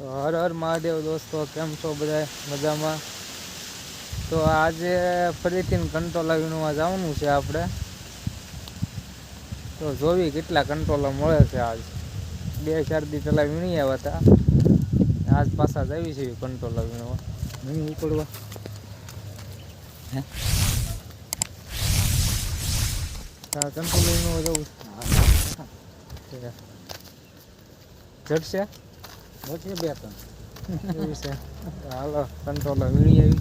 તો હર હર મહાદેવ દોસ્તો કેમ છો બધા મજામાં? તો આજે ફરીથી કંટ્રોલા વિનોવા જવાનું છે આપણે. તો જોવી કેટલા કંટ્રોલા મળે છે આજ. બે ચાર દી પહેલાં વીણી આવ્યા હતા. આજ પાછા જ આવી છે કંટ્રોલા વિનોવા નહીં ઉપડવા. કંટ્રોલ વિનોવા જવું છે. જડશે? વચ્ચે બે ત્રણ. એવું છે. હાલો કંટ્રોલર વીણી આવી.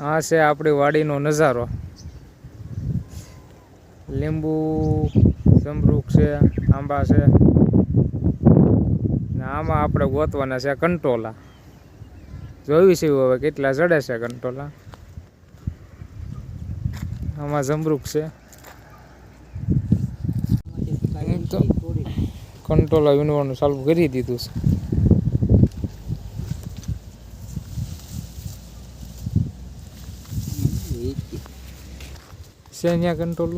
આ છે આપણી વાડીનો નજારો. લીંબુ જમરૂક છે આંબા છે. ને આમાં આપણે ગોતવાના છે કંટોલા. જોયું છે હવે કેટલા ચડે છે કંટોલા. આમાં જમરૂક છે. તો- કંટોલા વીણવાનું ચાલુ કરી દીધું છે. અહીંયા કંટ્રોલ.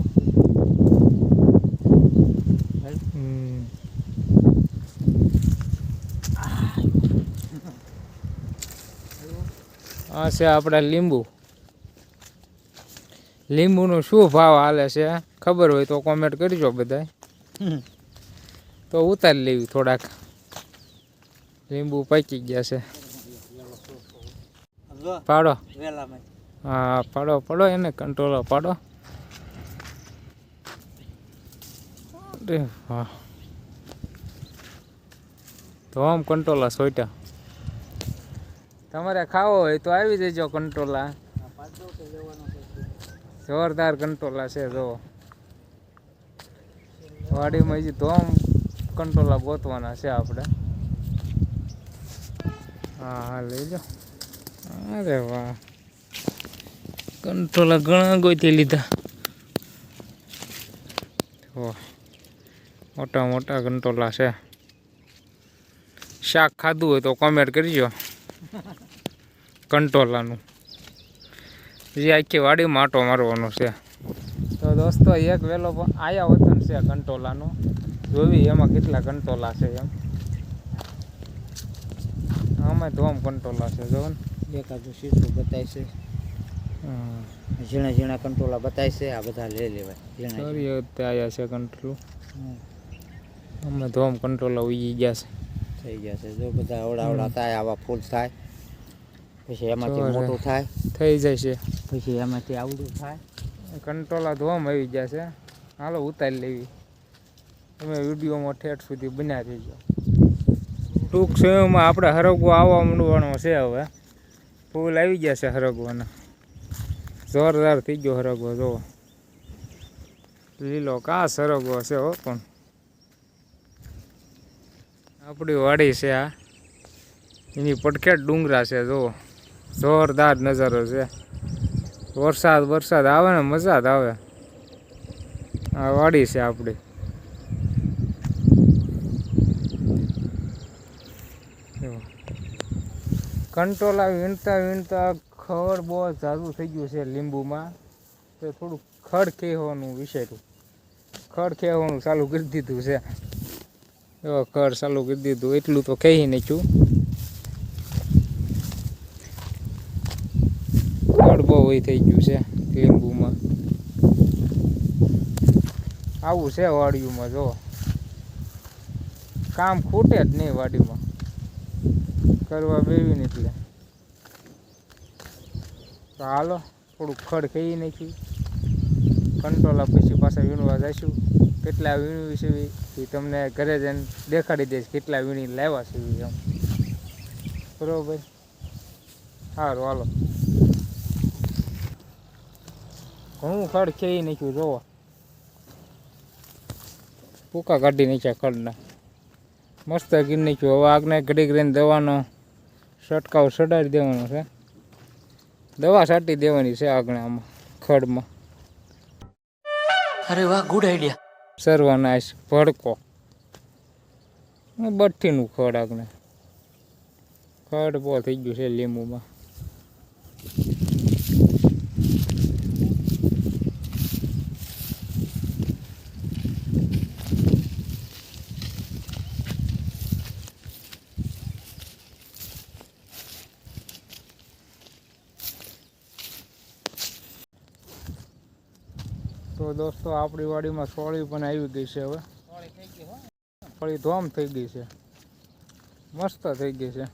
આ છે આપણા લીંબુ. લીંબુનો શું ભાવ હાલે છે? ખબર હોય તો કોમેન્ટ કરજો બધાય. તો ઉતારી લેવી થોડાક. લીંબુ પાકી ગયા છે. પાડો. હા પાડો પાડો એને કંટ્રોલો પાડો. હા ધોમ કંટ્રોલા સોઈટા તમારે ખાવો હોય તો આવી જજો કંટ્રોલા જોરદાર કંટ્રોલા છે જો વાડીમાં હજી ધોમ કંટ્રોલા ગોતવાના છે આપણે. હા હા, લઈ લો. અરે વાહ. કંટ્રોલા ઘણા ગોતી લીધા. મોટા મોટા કંટ્રોલા છે. શાક ખાધું હોય તો કોમેન્ટ કરજો. કંટ્રોલાનું. જે આખી વાડીમાં આટો મારવાનો છે. તો દોસ્તો, એક વેલો પણ આયા વતન છે કંટોલાનો જોવી એમાં કેટલા કંટોલા છે એમ? આમાં ધોમ કંટોલા છે જો ને. એકાદું શીશું બતાય છે. ઝીણા ઝીણા કંટોલા બતાય છે આ બધા લઈ લેવાય સારી છે કંટ્રોલ. અમે ધોમ કંટ્રોલા ઉઈ ગયા છે. થઈ ગયા છે જો બધા અવડા અવડા થાય આવા ફૂલ થાય પછી એમાંથી મોટું થાય થઈ જાય છે. પછી એમાંથી આવડું થાય. કંટ્રોલા ધોમ આવી ગયા છે. હાલો ઉતારી લેવી. તમે વિડીયોમાં ઠેઠ સુધી બન્યા રહીજો. ટૂંક સમયમાં આપણે હરગવો આવવા માંડવાનો છે હવે. ફૂલ આવી ગયા છે હરગવાના. જોરદાર થઈ ગયો હરગવો જોવો લીલો કા સરગવો છે હો પણ. આપણી વાડી છે આ. એની પડખેટ ડુંગરા છે, જુઓ. જોરદાર નજારો છે. વરસાદ વરસાદ આવે ને મજા જ આવે. આ વાડી છે આપણી જો. કંટોલા વીણતા વીણતા ખડ બહુ ઝાઝું થઈ ગયું છે લીંબુમાં. તો થોડું ખડ ખેવાનું વિચાર્યું. ખડ ખેવાનું ચાલુ કરી દીધું છે. એવો ખડ ચાલુ કરી દીધું, એટલું તો કહી નાખ્યું. ખડ બહુ એ થઈ ગયું છે લીંબુમાં. આવું છે વાડીઓમાં, જો. કામ ખૂટે જ નહીં વાડીમાં. કરવા બેવી ને તો હાલો, થોડુંક ખડ ખાઈ નાખ્યું કંટ્રોલ પછી પાછા વીણવા જઈશું. કેટલા વીણવી છે એ તમને ઘરે જઈને દેખાડી દઈશ કેટલા વીણી લાવ્યા છે એમ. બરોબર? સારું હાલો. ઘણું ખડ ખેઈ નાખ્યું, જોવો. પૂકા કાઢી નાખ્યા ખડના. મસ્ત ગીર નાખ્યું. હવે આગને ઘડી કરીને દવાનો છંટકાવ સડાવી દેવાનો છે. દવા છાંટી દેવાની છે આગળ આમાં ખડમાં. અરે વાહ ગુડ આઈડિયા સર્વનાશ ભડકો. બઠ્ઠીનું ખડ આગળ. ખડ બહુ થઈ ગયું છે લીંબુમાં. દોસ્તો, આપણી વાડીમાં સોળી પણ આવી ગઈ છે હવે. સોળી ધોમ થઈ ગઈ છે. મસ્ત થઈ ગઈ છે.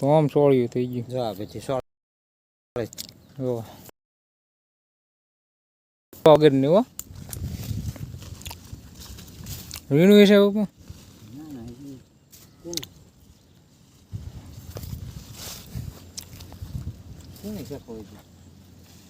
ધોમ સોળિયું થઈ ગયું. જો. આ બધી સો જો વગરની હો વીણું છે બાપુ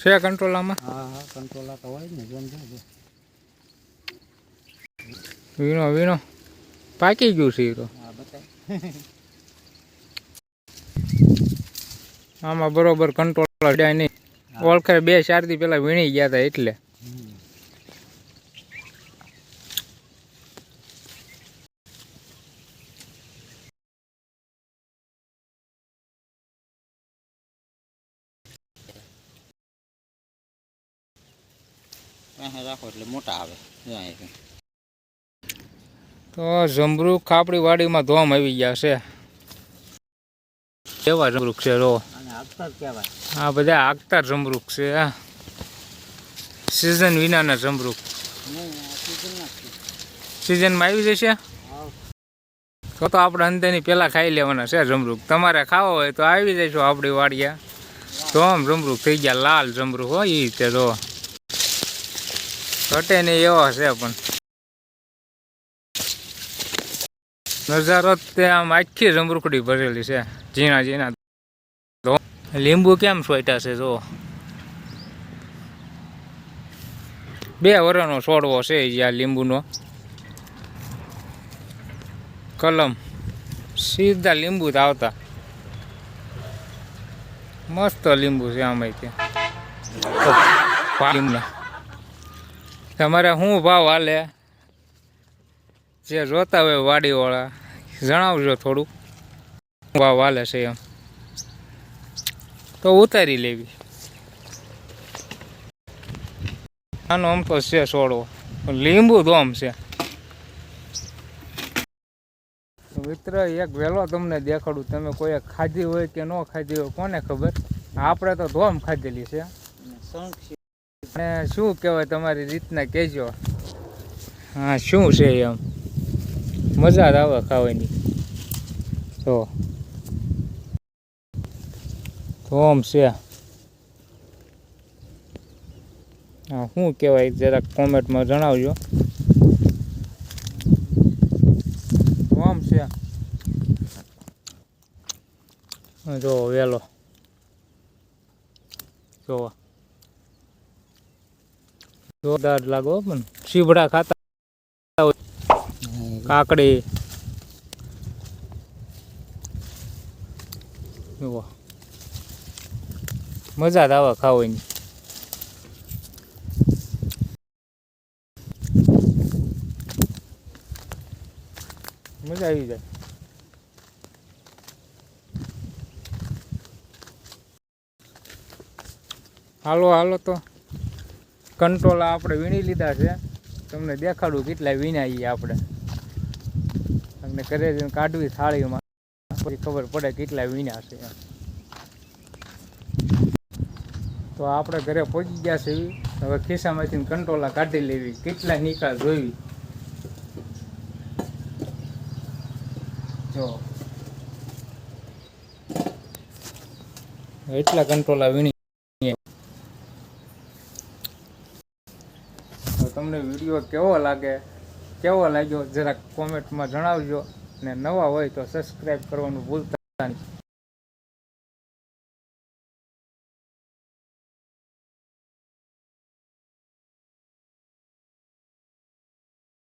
છે કંટ્રોલ આમાં હા હા કંટ્રોલા તો હોય ને જોન જો વીણો વીણો. પાકી ગયું છે તો. હા બતાય. આમાં બરોબર કંટ્રોલ જાય નહીં. ઓળખે બે ચાર દી પેલા વીણી ગયા હતા એટલે. અહીં રાખો એટલે મોટા આવે. તો જમરૂખ આપણી વાડીમાં ધોમ આવી ગયા છે. કેવા જમરૂખ છે રો? હા બધા આગતા જમરૂખ છે સિઝન વિનાના જમરૂખ. સિઝનમાં આવી જશે. તો તો આપણે અંદરની પહેલાં ખાઈ લેવાના છે જમરૂખ તમારે ખાવો હોય તો આવી જશો આપણી વાડિયા ધોમ જમરૂખ થઈ ગયા લાલ જમરૂખ હોય એ રીતે જો ઘટે નહીં એવો છે પણ. નજારો તે આમ આખી જમરૂખડી ભરેલી છે. ઝીણા ઝીણા. લીંબુ કેમ સોયટા છે જો બે વરનો છોડવો છે આ લીંબુનો. કલમ. સીધા લીંબુ આવતા. મસ્ત લીંબુ છે આમાં ત્યાં લીંબુના. તમારે શું ભાવ હાલે જે જોતા હોય વાડીવાળા, જણાવજો થોડું. ભાવ હાલે છે એમ. તો ઉતારી લેવી. આનો આમ તો છે છોડવો લીંબુ આમ છે. મિત્ર, એક વહેલો તમને દેખાડું. તમે કોઈ ખાધી હોય કે ન ખાધી હોય, કોને ખબર? આપણે તો ધોમ ખાધેલી છે. અને શું કહેવાય તમારી રીતના કહેજો. હા, શું છે એમ? મજા જ આવે ખાવાની. તો. ધોમ છે. હા, શું કહેવાય જરાક કોમેન્ટમાં જણાવજો. ધોમ છે. જો, વેલો. જોવા જોરદાર લાગો પણ શીભડા ખાતા કાકડી. જુઓ. મજા જ આવે ખાવાની. મજા આવી જાય. હાલો હાલો તો. કંટ્રોલ આપણે વીણી લીધા છે. તમને દેખાડું કેટલા વીણાઈએ આપણે. તમને જઈને કાઢવી થાળીમાં પછી ખબર પડે કેટલા વીણ્યા છે તો આપણે ઘરે પહોંચી ગયા છે. હવે ખિસ્સામાંથી કંટ્રોલા કાઢી લેવી. કેટલા નિકાલ જોઈ. જો. એટલા કંટ્રોલા વીણી તમને વીડિયો કેવો લાગે, કેવો લાગ્યો, જરાક કોમેન્ટમાં જણાવજો. ને નવા હોય તો સબસ્ક્રાઈબ કરવાનું ભૂલતા નહીં.